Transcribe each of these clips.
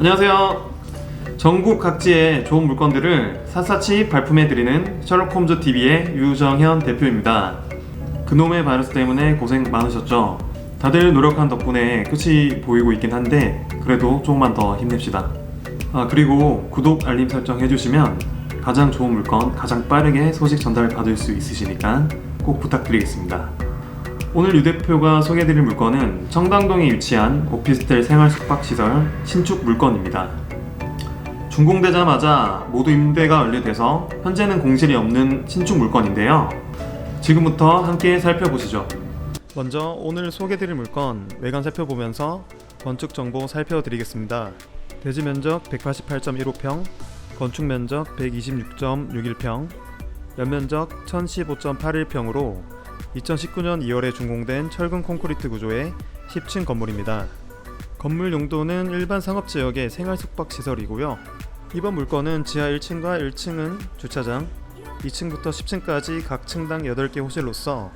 안녕하세요. 전국 각지의 좋은 물건들을 샅샅이 발품해드리는 셜록홈즈 TV의 유정현 대표입니다. 그놈의 바이러스 때문에 고생 많으셨죠? 다들 노력한 덕분에 끝이 보이고 있긴 한데 그래도 조금만 더 힘냅시다. 아 그리고 구독 알림 설정 해주시면 가장 좋은 물건 가장 빠르게 소식 전달 받을 수 있으시니까 꼭 부탁드리겠습니다. 오늘 유 대표가 소개해드릴 물건은 청담동에 위치한 오피스텔 생활 숙박시설 신축 물건입니다. 준공되자마자 모두 임대가 완료돼서 현재는 공실이 없는 신축 물건인데요. 지금부터 함께 살펴보시죠. 먼저 오늘 소개드릴 물건 외관 살펴보면서 건축 정보 살펴드리겠습니다. 대지 면적 188.15평, 건축 면적 126.61평, 연면적 1015.81평으로 2019년 2월에 준공된 철근 콘크리트 구조의 10층 건물입니다. 건물 용도는 일반 상업 지역의 생활 숙박 시설이고요. 이번 물건은 지하 1층과 1층은 주차장, 2층부터 10층까지 각 층당 8개 호실로서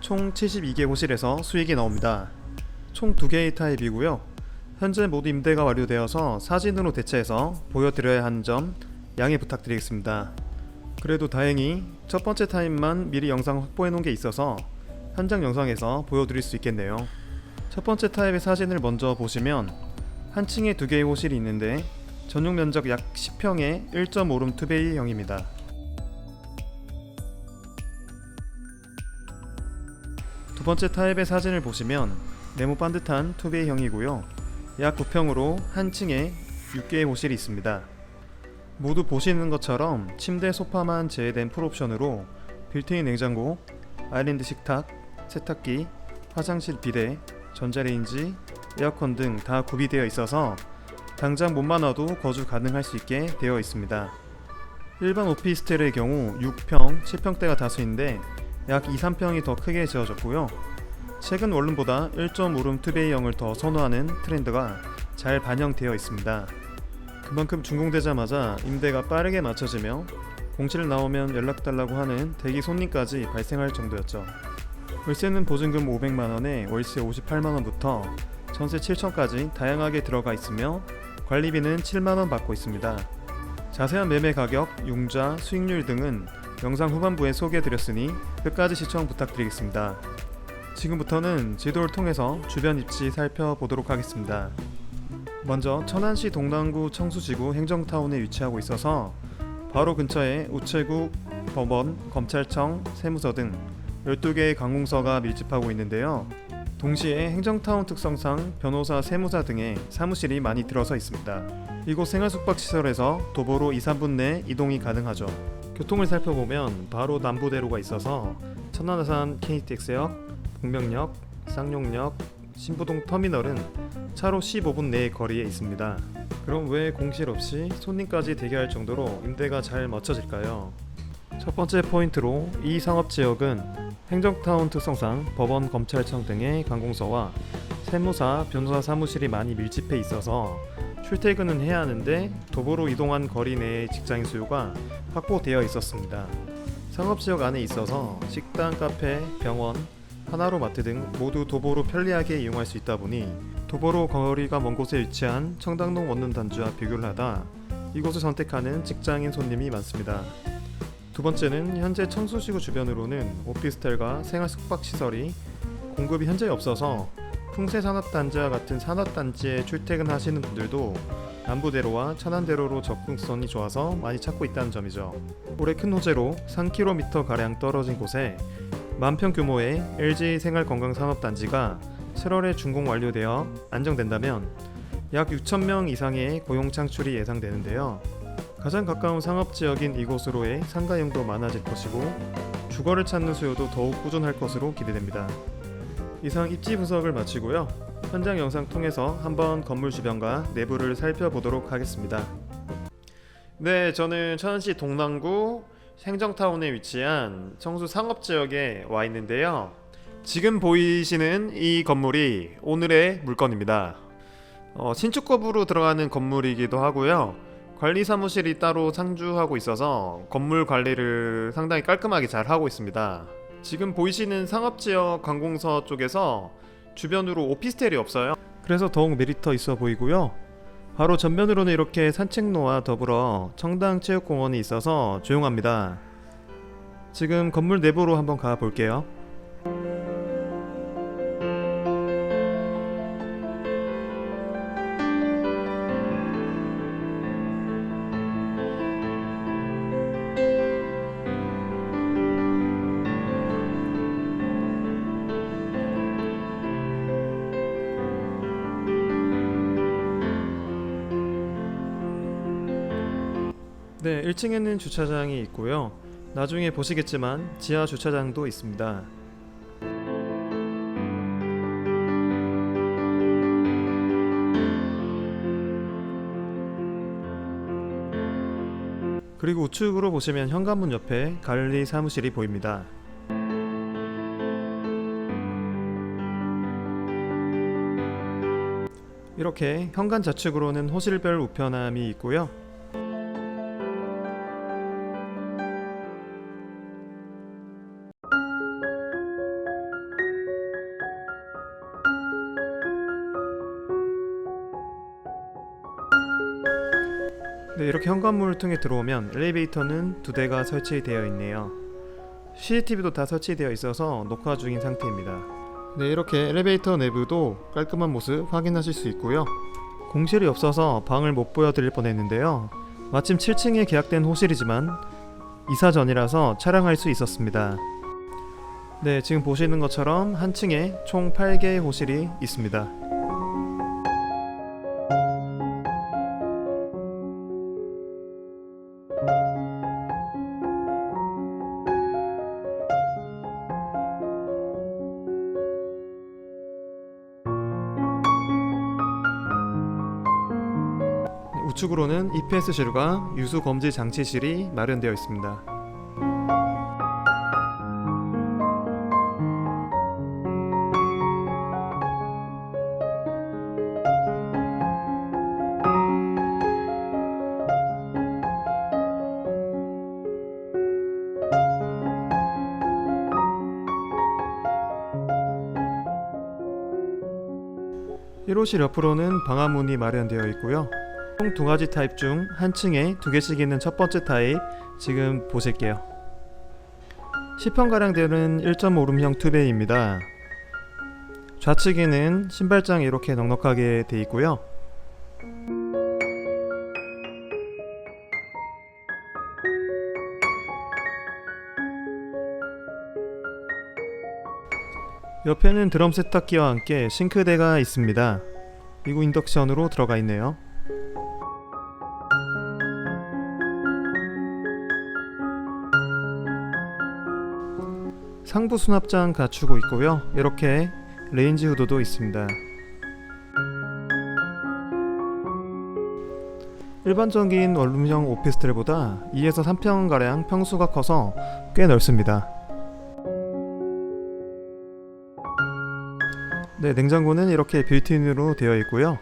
총 72개 호실에서 수익이 나옵니다. 총 2개의 타입이고요. 현재 모두 임대가 완료되어서 사진으로 대체해서 보여드려야 하는 점 양해 부탁드리겠습니다. 그래도 다행히 첫 번째 타입만 미리 영상 확보해 놓은 게 있어서 현장 영상에서 보여드릴 수 있겠네요. 첫 번째 타입의 사진을 먼저 보시면 한 층에 두 개의 호실이 있는데 전용 면적 약 10평에 1.5룸 투베이형입니다. 두 번째 타입의 사진을 보시면 네모 반듯한 투베이형이고요. 약 9평으로 한 층에 6개의 호실이 있습니다. 모두 보시는 것처럼 침대 소파만 제외된 풀옵션으로 빌트인 냉장고, 아일랜드 식탁, 세탁기, 화장실 비데, 전자레인지, 에어컨 등 다 구비되어 있어서 당장 몸만 와도 거주 가능할 수 있게 되어 있습니다. 일반 오피스텔의 경우 6평, 7평대가 다수인데 약 2, 3평이 더 크게 지어졌고요. 최근 원룸보다 1.5룸 투베이형을 더 선호하는 트렌드가 잘 반영되어 있습니다. 그만큼 준공되자마자 임대가 빠르게 맞춰지며 공실 나오면 연락 달라고 하는 대기 손님까지 발생할 정도였죠. 월세는 보증금 500만 원에 월세 58만 원부터 전세 7천까지 다양하게 들어가 있으며 관리비는 7만 원 받고 있습니다. 자세한 매매 가격, 융자, 수익률 등은 영상 후반부에 소개해드렸으니 끝까지 시청 부탁드리겠습니다. 지금부터는 지도를 통해서 주변 입지 살펴보도록 하겠습니다. 먼저 천안시 동남구 청수지구 행정타운에 위치하고 있어서 바로 근처에 우체국, 법원, 검찰청, 세무서 등 12개의 관공서가 밀집하고 있는데요. 동시에 행정타운 특성상 변호사, 세무사 등의 사무실이 많이 들어서 있습니다. 이곳 생활숙박시설에서 도보로 2, 3분 내 이동이 가능하죠. 교통을 살펴보면 바로 남부대로가 있어서 천안아산 KTX역, 북명역, 쌍용역, 신부동 터미널은 차로 15분 내의 거리에 있습니다. 그럼 왜 공실 없이 손님까지 대기할 정도로 임대가 잘 맞춰질까요? 첫 번째 포인트로 이 상업 지역은 행정타운 특성상 법원, 검찰청 등의 관공서와 세무사, 변호사 사무실이 많이 밀집해 있어서 출퇴근은 해야 하는데 도보로 이동한 거리 내의 직장인 수요가 확보되어 있었습니다. 상업지역 안에 있어서 식당, 카페, 병원, 하나로 마트 등 모두 도보로 편리하게 이용할 수 있다 보니 도보로 거리가 먼 곳에 위치한 청담동 원룸 단지와 비교를 하다 이곳을 선택하는 직장인 손님이 많습니다. 두 번째는 현재 청수지구 주변으로는 오피스텔과 생활 숙박 시설이 공급이 현재 없어서 풍세 산업단지와 같은 산업단지에 출퇴근하시는 분들도 남부대로와 천안대로로 접근성이 좋아서 많이 찾고 있다는 점이죠. 올해 큰 호재로 3km 가량 떨어진 곳에 만평 규모의 LG 생활건강산업단지가 7월에 준공 완료되어 안정된다면 약 6천 명 이상의 고용 창출이 예상되는데요. 가장 가까운 상업 지역인 이곳으로의 상가용도 많아질 것이고 주거를 찾는 수요도 더욱 꾸준할 것으로 기대됩니다. 이상 입지 분석을 마치고요. 현장 영상 통해서 한번 건물 주변과 내부를 살펴보도록 하겠습니다. 네, 저는 천안시 동남구 행정타운에 위치한 청수 상업지역에 와 있는데요. 지금 보이시는 이 건물이 오늘의 물건입니다. 어, 신축급으로 들어가는 건물이기도 하고요. 관리 사무실이 따로 상주하고 있어서 건물 관리를 상당히 깔끔하게 잘 하고 있습니다. 지금 보이시는 상업지역 관공서 쪽에서 주변으로 오피스텔이 없어요. 그래서 더욱 메리트 있어 보이고요. 바로 전면으로는 이렇게 산책로와 더불어 청당 체육공원이 있어서 조용합니다. 지금 건물 내부로 한번 가 볼게요. 1층에는 주차장이 있고요. 나중에 보시겠지만 지하 주차장도 있습니다. 그리고 우측으로 보시면 현관문 옆에 관리 사무실이 보입니다. 이렇게 현관 좌측으로는 호실별 우편함이 있고요. 네, 이렇게 현관문을 통해 들어오면 엘리베이터는 두 대가 설치되어 있네요. CCTV도 다 설치되어 있어서 녹화 중인 상태입니다. 네, 이렇게 엘리베이터 내부도 깔끔한 모습 확인하실 수 있고요. 공실이 없어서 방을 못 보여드릴 뻔했는데요. 마침 7층에 계약된 호실이지만 이사 전이라서 촬영할 수 있었습니다. 네, 지금 보시는 것처럼 한 층에 총 8개의 호실이 있습니다. 우측으로는 EPS실과 유수 검지 장치실이 마련되어 있습니다. 일호실 옆으로는 방화문이 마련되어 있고요. 총 두 가지 타입 중 한 층에 두 개씩 있는 첫 번째 타입 지금 보실게요. 10평가량 되는 1.5룸형 투베이입니다. 좌측에는 신발장이 이렇게 넉넉하게 돼 있고요. 옆에는 드럼 세탁기와 함께 싱크대가 있습니다. 이구 인덕션으로 들어가 있네요. 상부 수납장 갖추고 있고요. 이렇게 레인지 후드도 있습니다. 일반적인 원룸형 오피스텔보다 2에서 3평가량 평수가 커서 꽤 넓습니다. 네, 냉장고는 이렇게 빌트인으로 되어 있고요.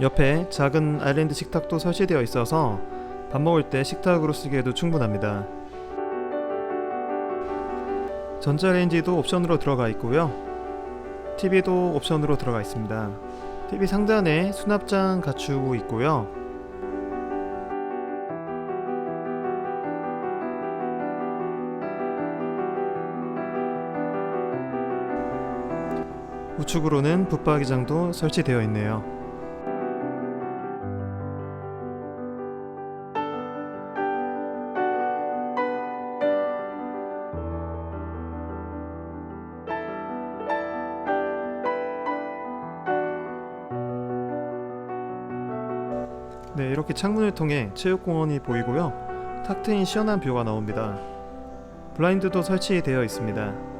옆에 작은 아일랜드 식탁도 설치되어 있어서 밥 먹을 때 식탁으로 쓰기에도 충분합니다. 전자레인지도 옵션으로 들어가 있고요. TV도 옵션으로 들어가 있습니다. TV 상단에 수납장 갖추고 있고요. 우측으로는 붙박이장도 설치되어 있네요. 네, 이렇게 창문을 통해 체육공원이 보이고요. 탁 트인 시원한 뷰가 나옵니다. 블라인드도 설치되어 있습니다.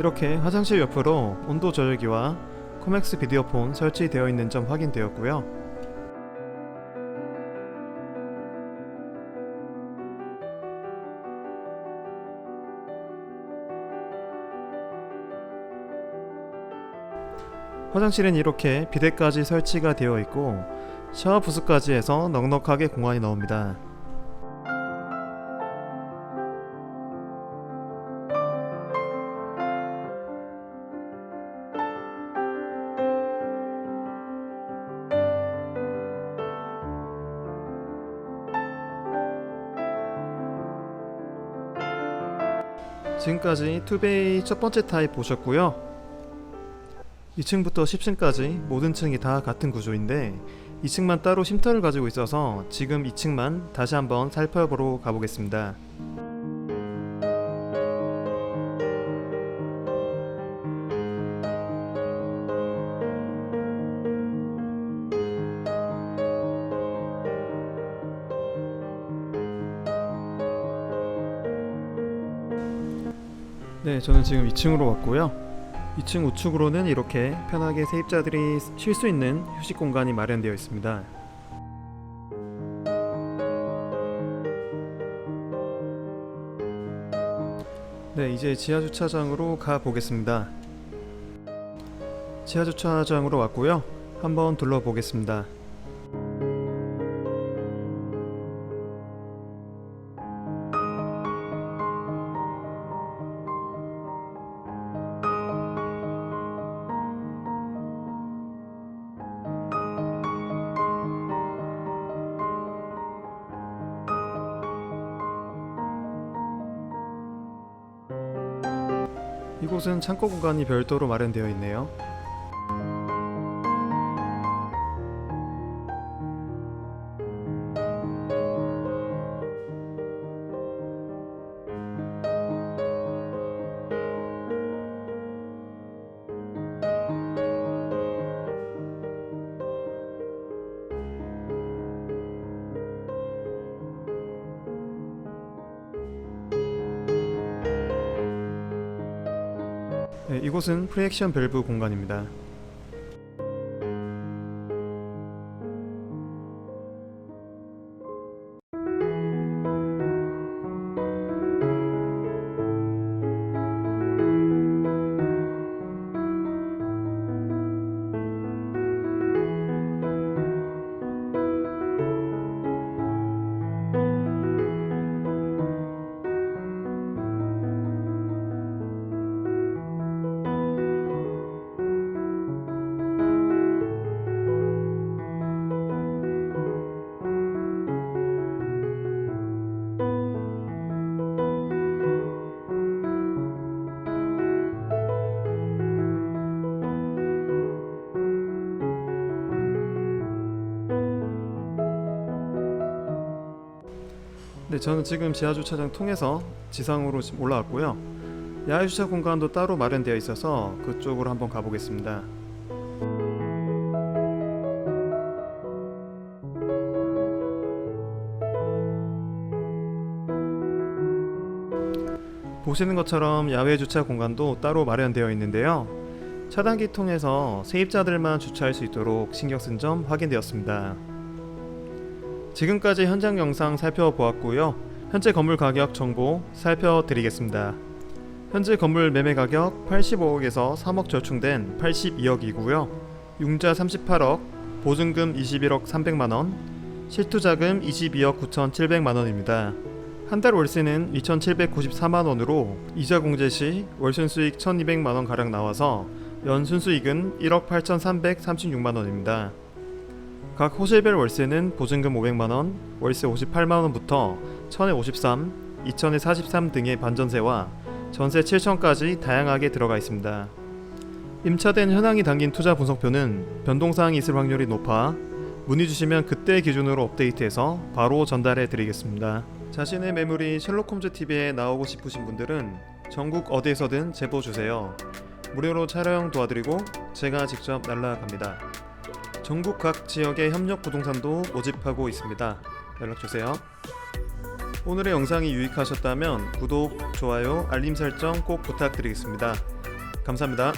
이렇게 화장실 옆으로 온도 조절기와 코맥스 비디오폰 설치되어 있는 점 확인되었고요. 화장실은 이렇게 비데까지 설치가 되어 있고 샤워 부스까지 해서 넉넉하게 공간이 나옵니다. 지금까지 투베이 첫 번째 타입 보셨고요. 2층부터 10층까지 모든 층이 다 같은 구조인데 2층만 따로 쉼터를 가지고 있어서 지금 2층만 다시 한번 살펴보러 가보겠습니다. 네, 저는 지금 2층으로 왔고요. 2층 우측으로는 이렇게 편하게 세입자들이 쉴 수 있는 휴식 공간이 마련되어 있습니다. 네, 이제 지하 주차장으로 가 보겠습니다. 지하 주차장으로 왔고요. 한번 둘러보겠습니다. 이곳은 창고 공간이 별도로 마련되어 있네요. 이곳은 프리액션 밸브 공간입니다. 저는 지금 지하 주차장 통해서 지상으로 올라왔고요. 야외 주차 공간도 따로 마련되어 있어서 그쪽으로 한번 가보겠습니다. 보시는 것처럼 야외 주차 공간도 따로 마련되어 있는데요. 차단기 통해서 세입자들만 주차할 수 있도록 신경 쓴 점 확인되었습니다. 지금까지 현장 영상 살펴보았고요. 현재 건물 가격 정보 살펴드리겠습니다. 현재 건물 매매 가격 85억에서 3억 절충된 82억이고요. 융자 38억, 보증금 21억 300만 원, 실투자금 22억 9,700만 원입니다. 한 달 월세는 2,794만 원으로 이자 공제 시 월순 수익 1,200만 원 가량 나와서 연 순 수익은 1억 8,336만 원입니다. 각 호실별 월세는 보증금 500만 원, 월세 58만 원부터 1000에 53, 2000에 43 등의 반전세와 전세 7천까지 다양하게 들어가 있습니다. 임차된 현황이 담긴 투자 분석표는 변동사항이 있을 확률이 높아 문의 주시면 그때 기준으로 업데이트해서 바로 전달해 드리겠습니다. 자신의 매물이 셜록홈즈 TV에 나오고 싶으신 분들은 전국 어디에서든 제보 주세요. 무료로 촬영 도와드리고 제가 직접 날라갑니다. 전국 각 지역의 협력 부동산도 모집하고 있습니다. 연락 주세요. 오늘의 영상이 유익하셨다면 구독, 좋아요, 알림 설정 꼭 부탁드리겠습니다. 감사합니다.